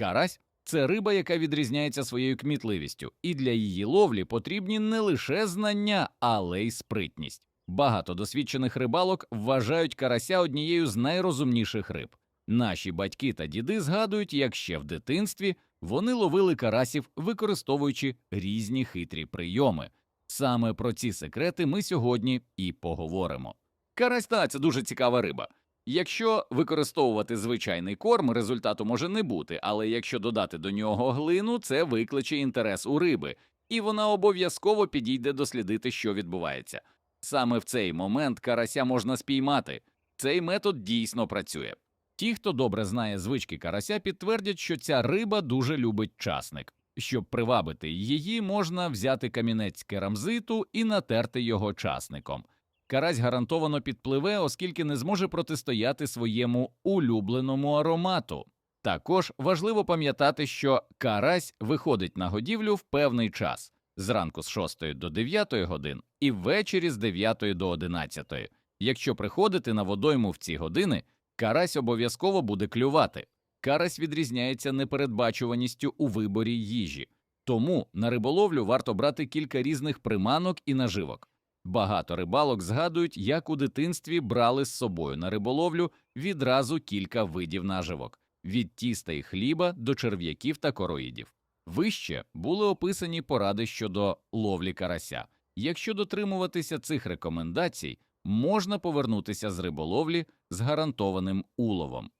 Карась це риба, яка відрізняється своєю кмітливістю, і для її ловлі потрібні не лише знання, але й спритність. Багато досвідчених рибалок вважають карася однією з найрозумніших риб. Наші батьки та діди згадують, як ще в дитинстві вони ловили карасів, використовуючи різні хитрі прийоми. Саме про ці секрети ми сьогодні і поговоримо. Карась та це дуже цікава риба. Якщо використовувати звичайний корм, результату може не бути, але якщо додати до нього глину, це викличе інтерес у риби, і вона обов'язково підійде дослідити, що відбувається. Саме в цей момент карася можна спіймати. Цей метод дійсно працює. Ті, хто добре знає звички карася, підтвердять, що ця риба дуже любить часник. Щоб привабити її, можна взяти камінець керамзиту і натерти його часником. Карась гарантовано підпливе, оскільки не зможе протистояти своєму улюбленому аромату. Також важливо пам'ятати, що карась виходить на годівлю в певний час зранку з 6 до 9 годин і ввечері з 9 до 11. Якщо приходити на водойму в ці години, карась обов'язково буде клювати. Карась відрізняється непередбачуваністю у виборі їжі, тому на риболовлю варто брати кілька різних приманок і наживок. Багато рибалок згадують, як у дитинстві брали з собою на риболовлю відразу кілька видів наживок від тіста і хліба до черв'яків та короїдів. Вище були описані поради щодо ловлі карася. Якщо дотримуватися цих рекомендацій, можна повернутися з риболовлі з гарантованим уловом.